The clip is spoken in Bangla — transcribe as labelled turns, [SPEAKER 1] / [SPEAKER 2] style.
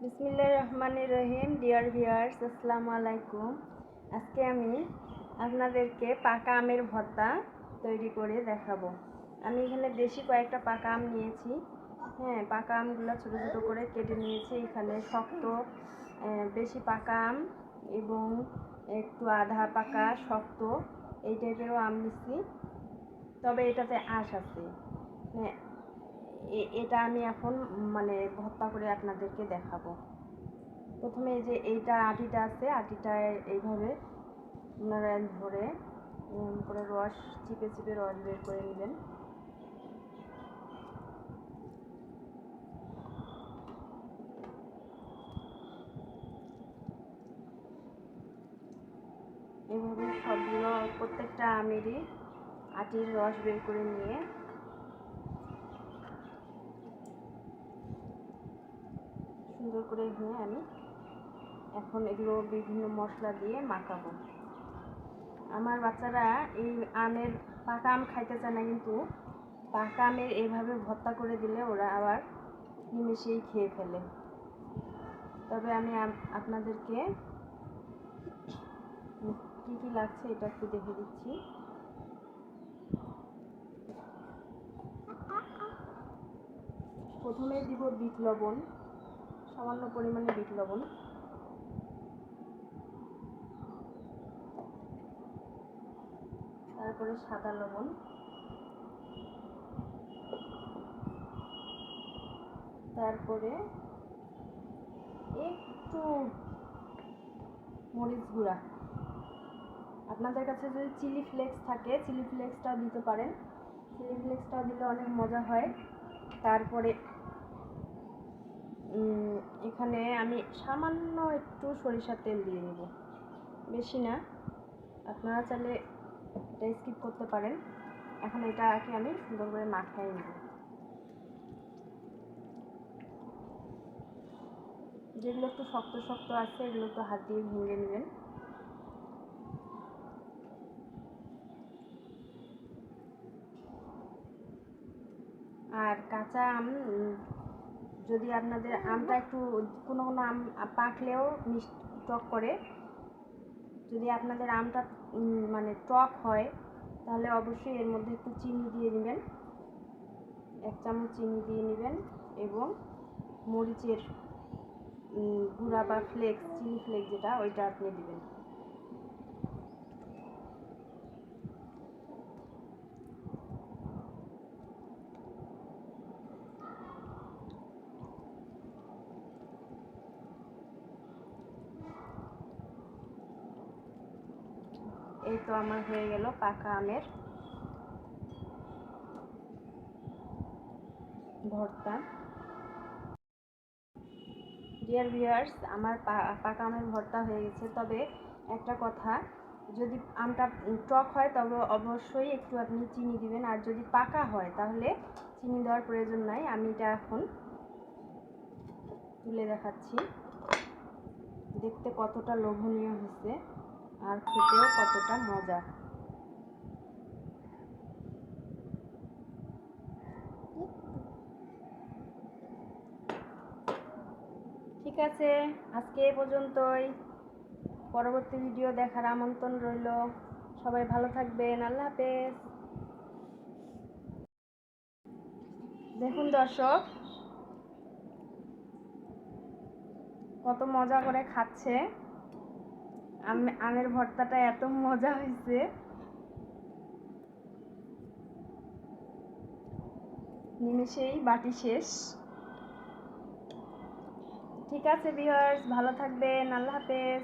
[SPEAKER 1] বিসমিল্লাহ রহমান রহিম ডিয়ার ভিয়ার্স আসসালামু আলাইকুম আজকে আমি আপনাদেরকে পাকা আমের ভর্তা তৈরি করে দেখাবো। আমি এখানে দেশি কয়েকটা পাকা আম নিয়েছি। হ্যাঁ পাকা আমগুলো ছোটো ছোটো করে কেটে নিয়েছি। এখানে শক্ত বেশি পাকা আম এবং একটু আধা পাকা শক্ত এই টাইপেরও আম নিচ্ছি। তবে এটাতে আঁশ আছে। হ্যাঁ এটা আমি এখন মানে ভর্তা করে আপনাদেরকে দেখাবো। প্রথমে এই যে এইটা আটিটা আছে, আটিটা এইভাবে আপনারা ধরে করে রস চিপে চিপে রস বের করে নেবেন। এভাবে সবগুলো, প্রত্যেকটা আমেরই আটির রস বের করে নিয়ে সুন্দর করে নিয়ে আমি এখন এগুলো বিভিন্ন মশলা দিয়ে মাখাবো। আমার বাচ্চারা এই আমের পাকা আম খাইতে চায় না কিন্তু পাকা আমের এইভাবে ভর্তা করে দিলে ওরা আবার নিমেষেই খেয়ে ফেলে। তবে আমি, আপনাদেরকে কী কী লাগছে এটা একটু দেখে দিচ্ছি। প্রথমে দিব বিট লবণ। সামান্য পরিমাণে বিট লবণ। তারপরে সাদা লবণ। তারপরে একটু মরিচ গুঁড়া। আপনাদের কাছে যদি চিলি ফ্লেক্স থাকে, চিলি ফ্লেক্সটাও দিতে পারেন। চিলি ফ্লেক্সটাও দিলে অনেক মজা হয়। তারপরে এখানে আমি সামান্য একটু সরিষার তেল দিয়ে দেব বেশি না। আপনারা চাইলে এটা স্কিপ করতে পারেন। এখন এটাকে আমি সুন্দর করে মাখাই নেব। যেগুলো একটু শক্ত শক্ত আছে, এগুলো একটু হাত দিয়ে ভেঙে নেবেন। আর কাঁচা আম যদি আপনাদের আমটা একটু কোনো কোনো আম পাকলেও মিষ্টি টক করে, যদি আপনাদের আমটা মানে টক হয়, তাহলে অবশ্যই এর মধ্যে একটু চিনি দিয়ে নেবেন এক চামচ চিনি দিয়ে নেবেন এবং মরিচের গুঁড়া বা ফ্লেক্স চিলি ফ্লেক্স যেটা, ওইটা আপনি দিবেন। এই তো আমার হয়ে গেল পাকা আমের ভর্তা। ডিয়ার ভিউয়ার্স আমার পাকা আমের ভর্তা হয়ে গেছে। তবে একটা কথা, যদি আমটা টক হয়, তবে অবশ্যই একটু আপনি চিনি দিবেন। আর যদি পাকা হয়, তাহলে চিনি দেওয়ার প্রয়োজন নাই। আমি এটা এখন তুলে দেখাচ্ছি। দেখতে কতটা লোভনীয় হয়েছে। আর খেতেও কতটা মজা। ঠিক আছে, আজকে এ পর্যন্তই। পরবর্তী ভিডিও দেখার আমন্ত্রণ রইল। সবাই ভালো থাকবেন, আল্লাহ হাফেজ। দেখুন দর্শক, কত মজা করে খাচ্ছে। আমের ভর্তাটা এত মজা হয়েছে। নিমেষেই বাটি শেষ। ঠিক আছে ভিউয়ার্স ভালো থাকবেন, আল্লাহ হাফেজ।